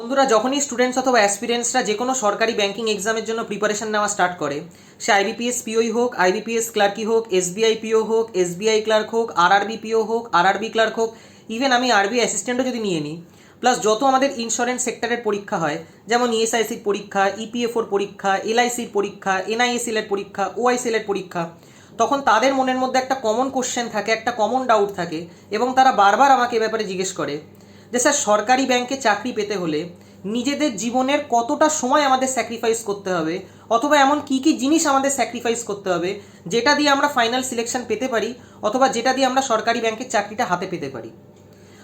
বন্ধুরা, যখনই স্টুডেন্টস অথবা অ্যাসপিরেন্টসরা যে কোনো সরকারি ব্যাংকিং এক্সামের জন্য প্রিপারেশন নেওয়া স্টার্ট করে, সে আইবিপিএস পিওই হোক আইবিপিএস ক্লার্কই হোক এসবিআই পিও হোক এসবিআই ক্লার্ক হোক আরআরবি পিও হোক আরআরবি ক্লার্ক হোক ইভেন আমি আরবি অ্যাসিস্ট্যান্টও যদি নিয়ে নিই প্লাস যত আমাদের ইন্স্যুরেন্স সেক্টরের পরীক্ষা হয়, যেমন E ইএসআইসির পরীক্ষা ইপিএফওর পরীক্ষা এলআইসির পরীক্ষা এনআইএসএল এর পরীক্ষা ওআইসিএল এর পরীক্ষা, তখন তাদের মনের মধ্যে একটা কমন কোশ্চেন থাকে, একটা কমন ডাউট থাকে, এবং তারা বারবার আমাকে এ ব্যাপারে জিজ্ঞেস করে। যে স্যার, সরকারি ব্যাংকে চাকরি পেতে হলে নিজেদের জীবনের কতটা সময় আমাদের স্যাক্রিফাইস করতে হবে, অথবা এমন কি কি জিনিস আমাদের স্যাক্রিফাইস করতে হবে, যেটা দিয়ে আমরা ফাইনাল সিলেকশন পেতে পারি, অথবা যেটা দিয়ে আমরা সরকারি ব্যাংকের চাকরিটা হাতে পেতে পারি।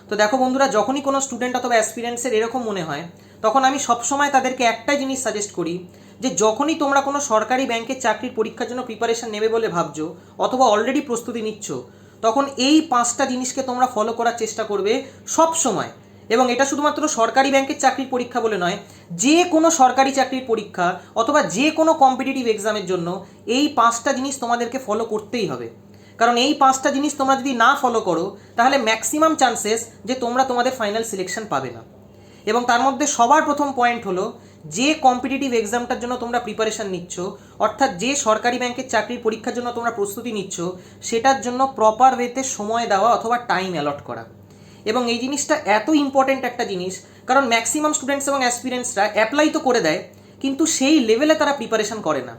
তো দেখো বন্ধুরা, যখনই কোনো স্টুডেন্ট অথবা অ্যাসপিরেন্টসের এরকম মনে হয়, তখন আমি সবসময় তাদেরকে একটাই জিনিস সাজেস্ট করি, যে যখনই তোমরা কোনো সরকারি ব্যাংকের চাকরির পরীক্ষার জন্য প্রিপারেশন নেবে বলে ভাবছ, অথবা অলরেডি প্রস্তুতি নিচ্ছ তখন এই পাঁচটা জিনিসকে তোমরা ফলো করার চেষ্টা করবে সব সময়। এবং এটা শুধুমাত্র সরকারি ব্যাংকের চাকরির পরীক্ষা বলে নয়, যে কোনো সরকারি চাকরির পরীক্ষা অথবা যে কোনো কম্পিটিটিভ এক্সামের জন্য এই পাঁচটা জিনিস তোমাদেরকে ফলো করতেই হবে। কারণ এই পাঁচটা জিনিস তোমরা যদি না ফলো করো, তাহলে ম্যাক্সিমাম চান্সেস যে তোমরা তোমাদের ফাইনাল সিলেকশন পাবে না। এবং তার মধ্যে সবার প্রথম পয়েন্ট হলো, যে কম্পিটিটিভ এক্সামটার জন্য তোমরা প্রিপারেশন নিচ্ছ, অর্থাৎ যে সরকারি ব্যাংকের চাকরির পরীক্ষার জন্য তোমরা প্রস্তুতি নিচ্ছ, সেটার জন্য প্রপার ওয়েতে সময় দেওয়া অথবা টাইম অ্যালট করা। এবং এই জিনিসটা এত ইম্পর্ট্যান্ট একটা জিনিস, কারণ ম্যাক্সিমাম স্টুডেন্টস এবং অ্যাসপিরেন্টসরা অ্যাপ্লাই তো করে দেয়, কিন্তু সেই লেভেলে তারা প্রিপারেশন করে না।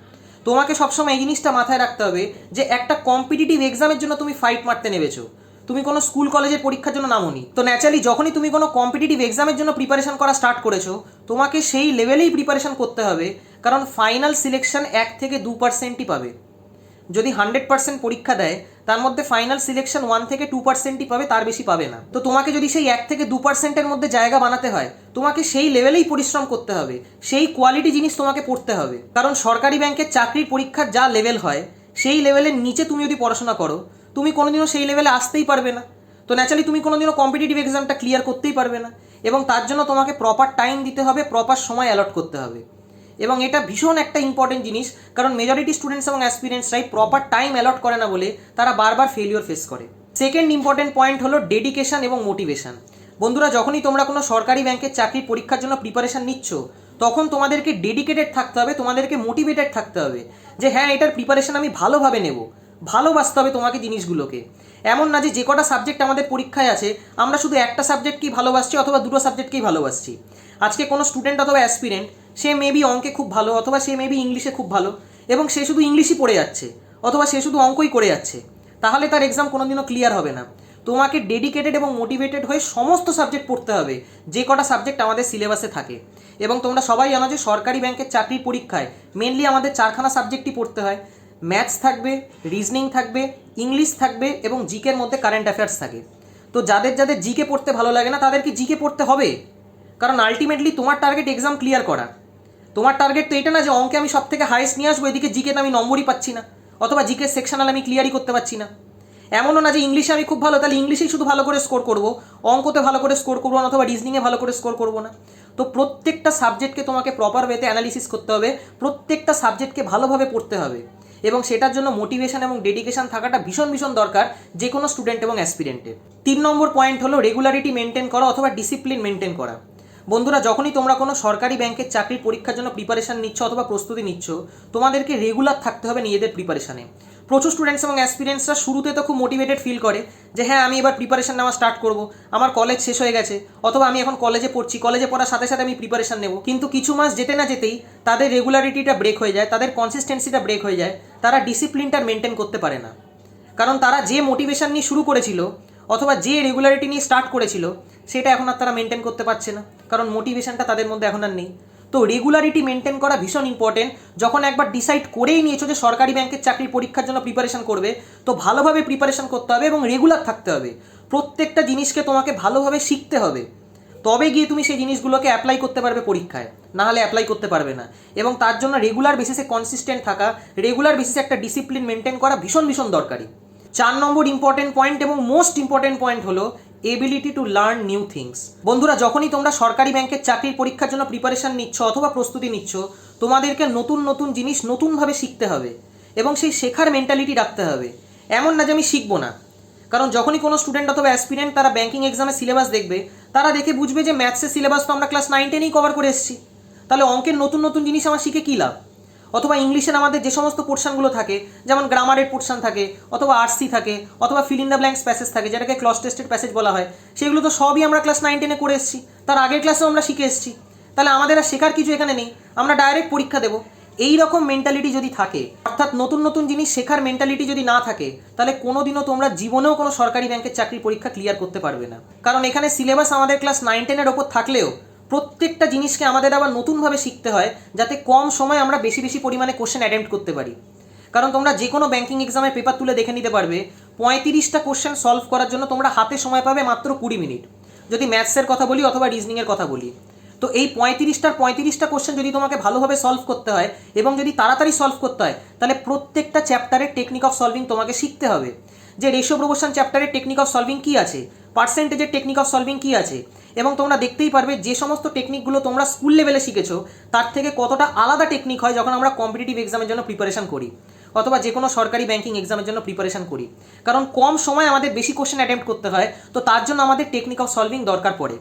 তোমাকে সবসময় এই জিনিসটা মাথায় রাখতে হবে যে একটা কম্পিটিটিভ এক্সামের জন্য তুমি ফাইট মারতে নেমেছো। তুমি কোনো স্কুল কলেজের পরীক্ষার জন্য নামোনি। তো ন্যাচারালি যখনই তুমি কোনো কম্পিটিটিভ এক্সামের জন্য প্রিপারেশন করা স্টার্ট করেছ, তোমাকে সেই লেভেলেই প্রিপারেশন করতে হবে, কারণ ফাইনাল সিলেকশন এক থেকে দু পার্সেন্টই পাবে। যদি হান্ড্রেড পার্সেন্ট পরীক্ষা দেয়, তার মধ্যে ফাইনাল সিলেকশন ওয়ান থেকে টু পার্সেন্টই পাবে, তার বেশি পাবে না। তো তোমাকে যদি সেই এক থেকে দু পার্সেন্টের মধ্যে জায়গা বানাতে হয়, তোমাকে সেই লেভেলেই পরিশ্রম করতে হবে, সেই কোয়ালিটি জিনিস তোমাকে পড়তে হবে। কারণ সরকারি ব্যাংকের চাকরির পরীক্ষার যা লেভেল হয় সেই লেভেলের নিচে তুমি যদি পড়াশোনা করো, তুমি কোনোদিনও সেই লেভেলে আসতেই পারবে না। তো ন্যাচারালি তুমি কোনোদিনও কম্পিটিটিভ এক্সামটা ক্লিয়ার করতেই পারবে না। এবং তার জন্য তোমাকে প্রপার টাইম দিতে হবে প্রপার সময় অ্যালট করতে হবে। এবং এটা ভীষণ একটা ইম্পর্টেন্ট জিনিস, কারণ মেজরিটি স্টুডেন্টস এবং অ্যাসপিরেন্টসরাই প্রপার টাইম অ্যালট করে না বলে তারা বারবার ফেলিওর ফেস করে। সেকেন্ড ইম্পর্টেন্ট পয়েন্ট হলো ডেডিকেশন এবং মোটিভেশন বন্ধুরা, যখনই তোমরা কোনো সরকারি ব্যাংকের চাকরির পরীক্ষার জন্য প্রিপারেশন নিচ্ছ তখন তোমাদেরকে ডেডিকেটেড থাকতে হবে, তোমাদেরকে মোটিভেটেড থাকতে হবে যে হ্যাঁ এটার প্রিপারেশন আমি ভালোভাবে নেব, ভালোবাসতে হবে তোমাকে জিনিসগুলোকে। এমন না যে যে কটা সাবজেক্ট আমাদের পরীক্ষায় আছে, আমরা শুধু একটা সাবজেক্টকেই ভালোবাসছি অথবা দুটো সাবজেক্টকেই ভালোবাসছি। আজকে কোনো স্টুডেন্ট অথবা অ্যাসপিরেন্ট সে মেবি অঙ্কে খুব ভালো অথবা সে মেবি ইংলিশে খুব ভালো এবং সে শুধু ইংলিশই পড়ে যাচ্ছে অথবা সে শুধু অঙ্কই করে যাচ্ছে, তাহলে তার এক্সাম কোনোদিনও ক্লিয়ার হবে না। তোমাকে ডেডিকেটেড এবং মোটিভেটেড হয়ে সমস্ত সাবজেক্ট পড়তে হবে। যে কটা সাবজেক্ট আমাদের সিলেবাসে থাকে। এবং তোমরা সবাই জানো যে সরকারি ব্যাংকের চাকরির পরীক্ষায় মেনলি আমাদের চারখানা সাবজেক্টই পড়তে হয়। ম্যাথস থাকবে রিজনিং থাকবে ইংলিশ থাকবে এবং জিকের মধ্যে কারেন্ট অ্যাফেয়ার্স থাকে। তো যাদের যাদের জিকে পড়তে ভালো লাগে না, তাদেরকে জিকে পড়তে হবে। কারণ আলটিমেটলি তোমার টার্গেট এক্সাম ক্লিয়ার করা। তোমার টার্গেট তো এটা না যে অঙ্কে আমি সব থেকে হাইয়েস্ট নিয়ে আসব, এদিকে জিকেতে আমি নম্বরই পাচ্ছি না। অথবা জিকে সেকশনাল আমি ক্লিয়ারই করতে পারছি না। এমনও না যে ইংলিশে আমি খুব ভালো, তাহলে ইংলিশেই শুধু ভালো করে স্কোর করব, অঙ্কতে ভালো করে স্কোর করব না, অথবা রিজনিংয়ে ভালো করে স্কোর করব না। তো প্রত্যেকটা সাবজেক্টকে তোমাকে প্রপার ওয়েতে অ্যানালিসিস করতে হবে, প্রত্যেকটা সাবজেক্টকে ভালোভাবে পড়তে হবে। এবং সেটার জন্য মোটিভেশন এবং ডেডিকেশন থাকাটা ভীষণ ভীষণ দরকার যে কোনো স্টুডেন্ট এবং অ্যাসপিরেন্টের তিন নম্বর পয়েন্ট হলো রেগুলারিটি মেনটেন করা অথবা ডিসিপ্লিন মেনটেন করা। বন্ধুরা, যখনই তোমরা কোনো সরকারি ব্যাংকের চাকরির পরীক্ষার জন্য প্রিপারেশান নিচ্ছ অথবা প্রস্তুতি নিচ্ছ, তোমাদেরকে রেগুলার থাকতে হবে নিজেদের প্রিপারেশনে প্রচুর স্টুডেন্টস এবং অ্যাসপিরিয়েন্সরা শুরুতে তো খুব মোটিভেটেড ফিল করে যে হ্যাঁ আমি এবার প্রিপারেশন নেওয়া স্টার্ট করব। আমার কলেজ শেষ হয়ে গেছে, অথবা আমি এখন কলেজে পড়ছি কলেজে পড়ার সাথে সাথে আমি প্রিপারেশন নেব। কিন্তু কিছু মাস যেতে না যেতেই তাদের রেগুলারিটিটা ব্রেক হয়ে যায়, তাদের কনসিস্টেন্সিটা ব্রেক হয়ে যায়, তারা ডিসিপ্লিনটা মেনটেন করতে পারে না। কারণ তারা যে মোটিভেশন নিয়ে শুরু করেছিল, অথবা যে রেগুলারিটি নিয়ে স্টার্ট করেছিল, সেটা এখন আর তারা মেনটেন করতে পারছে না। কারণ মোটিভেশনটা তাদের মধ্যে এখন আর নেই। তো রেগুলারিটি মেনটেন করা ভীষণ ইম্পর্টেন্ট যখন একবার ডিসাইড করেই নিয়েছো যে সরকারি ব্যাংকের চাকরির পরীক্ষার জন্য প্রিপারেশন করবে, তো ভালোভাবে প্রিপারেশন করতে হবে এবং রেগুলার থাকতে হবে। প্রত্যেকটা জিনিসকে তোমাকে ভালোভাবে শিখতে হবে। তবে গিয়ে তুমি সেই জিনিসগুলোকে অ্যাপ্লাই করতে পারবে পরীক্ষায়, না হলে অ্যাপ্লাই করতে পারবে না। এবং তার জন্য রেগুলার বেসিসে কনসিস্টেন্ট থাকা রেগুলার বেসিসে একটা ডিসিপ্লিন মেনটেন করা ভীষণ ভীষণ দরকারি। চার নম্বর ইম্পর্টেন্ট পয়েন্ট এবং মোস্ট ইম্পর্টেন্ট পয়েন্ট হলো ability to learn new things বন্ধুরা, যখনই তোমরা সরকারি ব্যাংকের চাকরির পরীক্ষার জন্য প্রিপারেশন নিচ্ছ অথবা প্রস্তুতি নিচ্ছ, তোমাদেরকে নতুন নতুন জিনিস নতুনভাবে শিখতে হবে এবং সেই শেখার মেন্টালিটি রাখতে হবে। এমন না যে আমি শিখব না। কারণ যখনই কোনো স্টুডেন্ট অথবা অ্যাসপিরেন্ট তারা ব্যাঙ্কিং এক্সামের সিলেবাস দেখবে, তারা দেখে বুঝবে যে ম্যাথসের সিলেবাস তো আমরা ক্লাস নাইন টেনেই কভার করে এসেছি। তাহলে অঙ্কের নতুন নতুন জিনিস আমার শিখে কী লাভ? অথবা ইংলিশের আমাদের যে সমস্ত পোর্শনগুলো থাকে, যেমন গ্রামারের পোর্শন থাকে, অথবা আরসি থাকে, অথবা fill in the blanks passage থাকে, যেটাকে ক্লস টেস্টেড প্যাসেজ বলা হয়, সেগুলো তো সবই আমরা ক্লাস নাইন টেনে করে এসেছি। তার আগের ক্লাসেও আমরা শিখে এসেছি। তাহলে আমাদের আর শেখার কিছু এখানে নেই। আমরা ডাইরেক্ট পরীক্ষা দেবো। এই রকম মেন্টালিটি যদি থাকে, অর্থাৎ নতুন নতুন জিনিস শেখার মেন্টালিটি যদি না থাকে, তাহলে কোনোদিনও তোমরা জীবনেও কোনো সরকারি ব্যাংকের চাকরির পরীক্ষা ক্লিয়ার করতে পারবে না। কারণ এখানে সিলেবাস আমাদের ক্লাস নাইন টেনের ওপর থাকলেও প্রত্যেকটা জিনিসকে আমাদের আবার নতুনভাবে শিখতে হয়, যাতে কম সময় আমরা বেশি বেশি পরিমাণে কোশ্চেন অ্যাটেম্প্ট করতে পারি। কারণ তোমরা যে কোনো ব্যাংকিং এক্সামের পেপার তুলে দেখে নিতে পারবে, পঁয়ত্রিশটা কোশ্চেন সলভ করার জন্য তোমরা হাতে সময় পাবে মাত্র কুড়ি মিনিট যদি ম্যাথসের কথা বলি অথবা রিজনিংয়ের কথা বলি। তো এই পঁয়ত্রিশটার পঁয়ত্রিশটা কোশ্চেন যদি তোমাকে ভালোভাবে সলভ করতে হয় এবং যদি তাড়াতাড়ি সলভ করতে হয়, তাহলে প্রত্যেকটা চ্যাপ্টারের টেকনিক অফ সলভিং তোমাকে শিখতে হবে। যে রেশিও প্রবোশন চ্যাপ্টারের টেকনিক অফ সলভিং কী আছে? পার্সেন্টেজের টেকনিক অফ সলভিং কী আছে? এবং তোমরা দেখতেই পারবে যে সমস্ত টেকনিকগুলো তোমরা স্কুল লেভেলে শিখেছো, তার থেকে কতটা আলাদা টেকনিক হয় যখন আমরা কম্পিটিটিভ এক্সামের জন্য প্রিপারেশন করি, অথবা যে কোনো সরকারি ব্যাংকিং এক্সামের জন্য প্রিপারেশন করি। কারণ কম সময় আমাদের বেশি কোশ্চেন অ্যাটেম্প্ট করতে হয়, তো তার জন্য আমাদের টেকনিক অফ সলভিং দরকার পড়ে।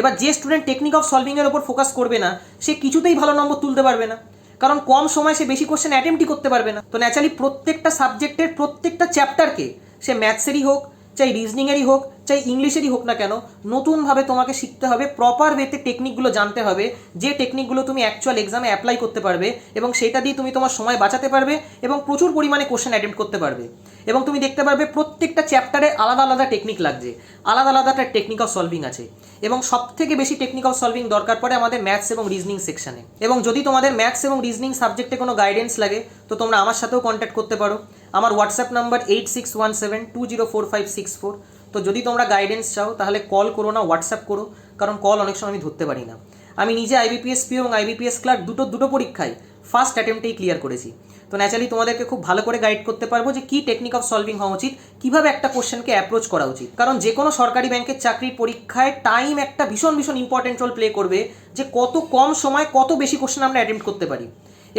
এবার যে স্টুডেন্ট টেকনিক অফ সলভিংয়ের ওপর ফোকাস করবে না, সে কিছুতেই ভালো নম্বর তুলতে পারবে না। কারণ কম সময় সে বেশি কোশ্চেন অ্যাটেম্পটই করতে পারবে না। তো ন্যাচারালি প্রত্যেকটা সাবজেক্টের প্রত্যেকটা চ্যাপ্টারকে সে ম্যাথসেরই হোক, চাই রিজনিংয়েরই হোক, চাই ইংলিশেরই হোক না কেন, নতুনভাবে তোমাকে শিখতে হবে প্রপার ওয়েতে টেকনিকগুলো জানতে হবে, যে টেকনিকগুলো তুমি অ্যাকচুয়াল এক্সামে অ্যাপ্লাই করতে পারবে এবং সেটা দিয়ে তুমি তোমার সময় বাঁচাতে পারবে এবং প্রচুর পরিমাণে কোশ্চেন অ্যাটেম্প করতে পারবে। এবং তুমি দেখতে পারবে প্রত্যেকটা চ্যাপ্টারে আলাদা আলাদা টেকনিক লাগছে, আলাদা আলাদা একটা টেকনিক অফ সলভিং আছে। এবং সব থেকে বেশি টেকনিক অফ সলভিং দরকার পড়ে আমাদের ম্যাথস এবং রিজনিং সেকশানে এবং যদি তোমাদের ম্যাথস এবং রিজনিং সাবজেক্টে কোনো গাইডেন্স লাগে, তো তোমরা আমার সাথেও কন্ট্যাক্ট করতে পারো। আমার WhatsApp number eight six one seven two zero four five six four তো যদি তোমরা গাইডেন্স চাও, তাহলে কল করো না হোয়াটসঅ্যাপ করো, কারণ কল অনেক সময় আমি ধরতে পারি না। আমি নিজে আইবিপিএস পি এবং আইবিপিএস ক্লার্ক দুটো দুটো পরীক্ষায় ফার্স্ট অ্যাটেম্পটেই ক্লিয়ার করেছি। তো ন্যাচারালি তোমাদেরকে খুব ভালো করে গাইড করতে পারব যে কী টেকনিক অফ সলভিং হওয়া উচিত, কীভাবে একটা কোশ্চেনকে অ্যাপ্রোচ করা উচিত। কারণ যে কোনো সরকারি ব্যাংকের চাকরির পরীক্ষায় টাইম একটা ভীষণ ভীষণ ইম্পর্টেন্ট রোল প্লে করবে যে কত কম সময়, কত বেশি কোশ্চেন আমরা অ্যাটেম্প্ট করতে পারি।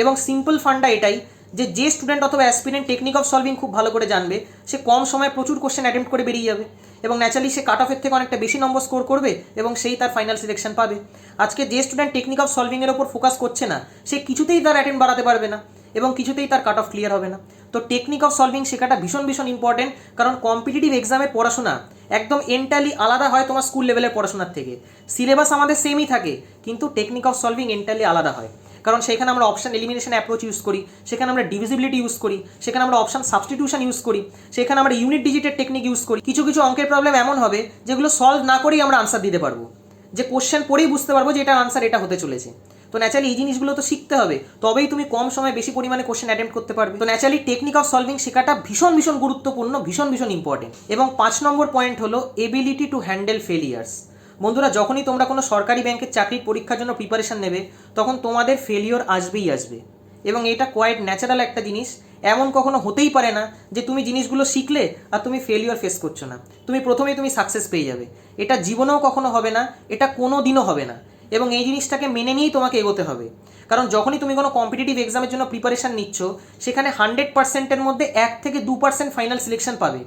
এবং সিম্পল ফান্ডা এটাই যে যে স্টুডেন্ট অথবা অ্যাসপিরেন্ট টেকনিক অফ সলভিং খুব ভালো করে জানবে, সে কম সময়ে প্রচুর কোশ্চেন অ্যাটেম্প করে বেরিয়ে যাবে এবং ন্যাচারালি সে কাট অফের থেকে অনেকটা বেশি নম্বর স্কোর করবে এবং সেই তার ফাইনাল সিলেকশন পাবে। আজকে যে স্টুডেন্ট টেকনিক অফ সলভিংয়ের ওপর ফোকাস করছে না, সে কিছুতেই তার অ্যাটেম্প বাড়াতে পারবে না এবং কিছুতেই তার কাট অফ ক্লিয়ার হবে না। তো টেকনিক অফ সলভিং শেখাটা ভীষণ ভীষণ ইম্পর্টেন্ট কারণ কম্পিটিটিভ এক্সামের পড়াশোনা একদম এন্টালি আলাদা হয় তোমার স্কুল লেভেলের পড়াশোনার থেকে। সিলেবাস আমাদের সেমই থাকে, কিন্তু টেকনিক অফ সলভিং এন্টালি আলাদা হয়। কারণ সেখানে আমরা অপশন এলিমিনেশন অ্যাপ্রোচ ইউজ করি, সেখানে আমরা ডিভিজিবিলিটি ইউজ করি, সেখানে আমরা অপশন সাবস্টিটিউশন ইউজ করি, সেখানে আমরা ইউনিট ডিজিটের টেকনিক ইউজ করি। কিছু কিছু অঙ্কের প্রবলেম এমন হবে যেগুলো সলভ না করেই আমরা আনসার দিতে পারব। যে কোশ্চেন পড়েই বুঝতে পারব যে এটার আনসার এটা হতে চলেছে। তো ন্যাচারালি এই জিনিসগুলো তো শিখতে হবে। তবেই তুমি কম সময়ে বেশি পরিমাণে কোশ্চেন অ্যাটেম্প করতে পারবে। তো ন্যাচারালি টেকনিক অফ সলভিং শেখাটা ভীষণ ভীষণ গুরুত্বপূর্ণ, ভীষণ ভীষণ ইম্পর্টেন্ট এবং পাঁচ নম্বর পয়েন্ট হলো এবিলিটি টু হ্যান্ডেল ফেলিয়ার্স বন্ধুরা, যখনই তোমরা কোনো সরকারি ব্যাংকের চাকরির পরীক্ষার জন্য প্রিপারেশান নেবে, তখন তোমাদের ফেলিওর আসবেই আসবে। এবং এটা কোয়াইট ন্যাচারাল একটা জিনিস। এমন কখনো হতেই পারে না যে তুমি জিনিসগুলো শিখলে আর তুমি ফেলিওর ফেস করছ না। তুমি প্রথমেই তুমি সাকসেস পেয়ে যাবে। এটা জীবনেও কখনো হবে না, এটা কোনো দিনও হবে না। এবং এই জিনিসটাকে মেনে নিয়েই তোমাকে এগোতে হবে। কারণ যখনই তুমি কোনো কম্পিটিটিভ এক্সামের জন্য প্রিপারেশান নিচ্ছ, সেখানে হান্ড্রেড পার্সেন্টের মধ্যে এক থেকে দু পার্সেন্ট ফাইনাল সিলেকশন পাবে।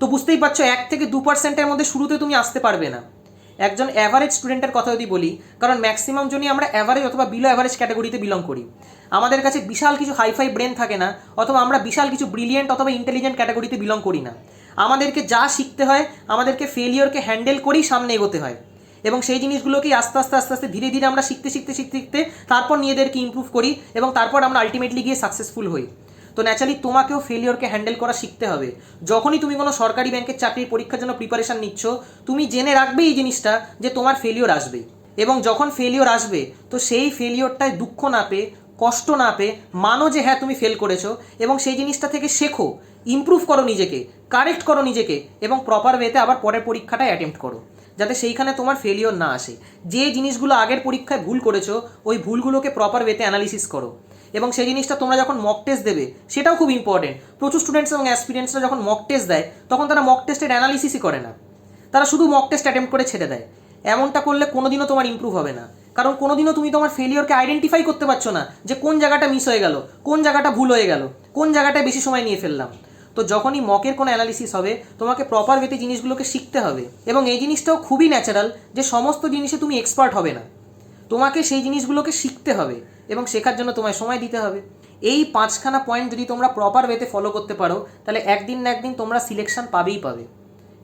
তো বুঝতেই পারছ, এক থেকে দু পার্সেন্টের মধ্যে শুরুতে তুমি আসতে পারবে না। একজন অ্যাভারেজ স্টুডেন্টের কথা যদি বলি, কারণ ম্যাক্সিমাম জনই আমরা অ্যাভারেজ অথবা বিলো অ্যাভারেজ ক্যাটাগরিতে বিলং করি। আমাদের কাছে বিশাল কিছু হাইফাই ব্রেন থাকে না, অথবা আমরা বিশাল কিছু ব্রিলিয়েন্ট অথবা ইন্টেলিজেন্ট ক্যাটাগরিতে বিলং করি না। আমাদেরকে যা শিখতে হয়, আমাদেরকে ফেলিওরকে হ্যান্ডেল করেই সামনে এগোতে হয়। এবং সেই জিনিসগুলোকেই আস্তে আস্তে আস্তে আস্তে ধীরে ধীরে আমরা শিখতে শিখতে শিখতে শিখতে তারপর নিজেদেরকে ইমপ্রুভ করি এবং তারপর আমরা আলটিমেটলি গিয়ে সাকসেসফুল হই। তো ন্যাচারালি তোমাকেও ফেলিওরকে হ্যান্ডেল করা শিখতে হবে। যখনই তুমি কোনো সরকারি ব্যাংকের চাকরির পরীক্ষার জন্য প্রিপারেশন নিচ্ছ, তুমি জেনে রাখবে এই জিনিসটা যে তোমার ফেলিওর আসবে। এবং যখন ফেলিওর আসবে, তো সেই ফেলিওরটায় দুঃখ না পেয়ে, কষ্ট না পেয়ে মানো যে হ্যাঁ তুমি ফেল করেছ এবং সেই জিনিসটা থেকে শেখো ইমপ্রুভ করো নিজেকে কারেক্ট করো নিজেকে এবং প্রপার ওয়েতে আবার পরের পরীক্ষাটায় অ্যাটেম্প্ট করো। যাতে সেইখানে তোমার ফেলিওর না আসে। যে জিনিসগুলো আগের পরীক্ষায় ভুল করেছ, ওই ভুলগুলোকে প্রপার ওয়েতে অ্যানালিসিস করো। এবং সেই জিনিসটা তোমরা যখন মক টেস্ট দেবে, সেটাও খুব ইম্পর্টেন্ট প্রচুর স্টুডেন্টস এবং অ্যাসপিরিয়েন্সরা যখন মক টেস্ট দেয়, তখন তারা মক টেস্টের অ্যানালিসিসই করে না। তারা শুধু মক টেস্ট অ্যাটেম্প করে ছেড়ে দেয়। এমনটা করলে কোনোদিনও তোমার ইম্প্রুভ হবে না। কারণ কোনোদিনও তুমি তোমার ফেলিওরকে আইডেন্টিফাই করতে পারছ না যে কোন জায়গাটা মিস হয়ে গেল, কোন জায়গাটা ভুল হয়ে গেল, কোন জায়গাটায় বেশি সময় নিয়ে ফেললাম। তো যখনই মকের কোনো অ্যানালিসিস হবে, তোমাকে প্রপার ওয়েতে জিনিসগুলোকে শিখতে হবে। এবং এই জিনিসটাও খুবই ন্যাচারাল যে সমস্ত জিনিসে তুমি এক্সপার্ট হবে না। তোমাকে সেই জিনিসগুলোকে শিখতে হবে এবং শেখার জন্য তোমায় সময় দিতে হবে। এই পাঁচখানা পয়েন্ট যদি তোমরা প্রপার ওয়েতে ফলো করতে পারো, তাহলে একদিন না একদিন তোমরা সিলেকশন পাবেই পাবে।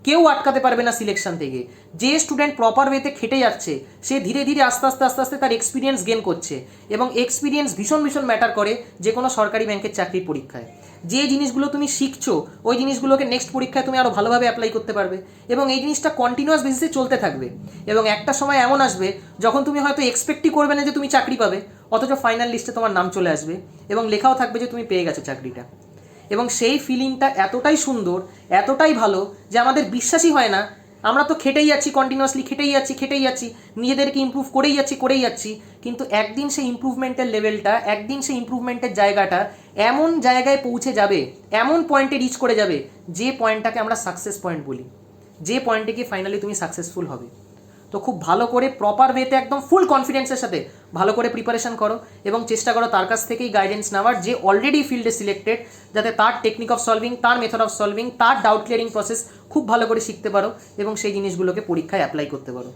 কেউ আটকাতে পারবে না সিলেকশন থেকে। যে স্টুডেন্ট প্রপার ওয়েতে খেটে যাচ্ছে, সে ধীরে ধীরে আস্তে আস্তে আস্তে আস্তে তার এক্সপিরিয়েন্স গেন করছে এবং এক্সপিরিয়েন্স ভীষণ ভীষণ ম্যাটার করে যে কোনো সরকারি ব্যাংকের চাকরির পরীক্ষায়। যে জিনিসগুলো তুমি শিখছো, ওই জিনিসগুলোকে নেক্সট পরীক্ষায় তুমি আরও ভালোভাবে অ্যাপ্লাই করতে পারবে। এবং এই জিনিসটা কন্টিনিউয়াস বেসিসে চলতে থাকবে। এবং একটা সময় এমন আসবে, যখন তুমি হয়তো এক্সপেক্টই করবে না যে তুমি চাকরি পাবে, অথচ ফাইনাল লিস্টে তোমার নাম চলে আসবে এবং লেখাও থাকবে যে তুমি পেয়ে গেছো চাকরিটা। এবং সেই ফিলিংটা এতটাই সুন্দর, এতটাই ভালো যে আমাদের বিশ্বাসই হয় না আমরা তো খেটেই যাচ্ছি কন্টিনিউয়াসলি খেটেই যাচ্ছি খেটেই যাচ্ছি। নিজেদেরকে ইম্প্রুভ করেই যাচ্ছি করেই যাচ্ছি। কিন্তু একদিন সেই ইম্প্রুভমেন্টের লেভেলটা একদিন সেই ইম্প্রুভমেন্টের জায়গাটা এমন জায়গায় পৌঁছে যাবে, এমন পয়েন্টে রিচ করে যাবে, যে পয়েন্টটাকে আমরা সাকসেস পয়েন্ট বলি। যে পয়েন্টে গিয়ে ফাইনালি তুমি সাকসেসফুল হবে। তো খুব ভালো করে প্রপার ওয়েতে একদম ফুল কনফিডেন্সের সাথে ভালো করে প্রিপারেশন করো এবং চেষ্টা করো তার কাছ থেকেই গাইডেন্স নেওয়ার যে অলরেডি ফিল্ডে সিলেক্টেড যাতে তার টেকনিক অফ সলভিং তার মেথড অফ সলভিং তার ডাউট ক্লিয়ারিং প্রসেস খুব ভালো করে শিখতে পারো এবং সেই জিনিসগুলোকে পরীক্ষায় অ্যাপ্লাই করতে পারো।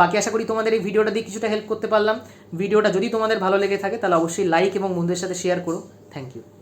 বাকি আশা করি তোমাদের এই ভিডিওটা দিয়ে কিছুটা হেল্প করতে পারলাম। ভিডিওটা যদি তোমাদের ভালো লেগে থাকে, তাহলে অবশ্যই লাইক এবং বন্ধুদের সাথে শেয়ার করো। Thank you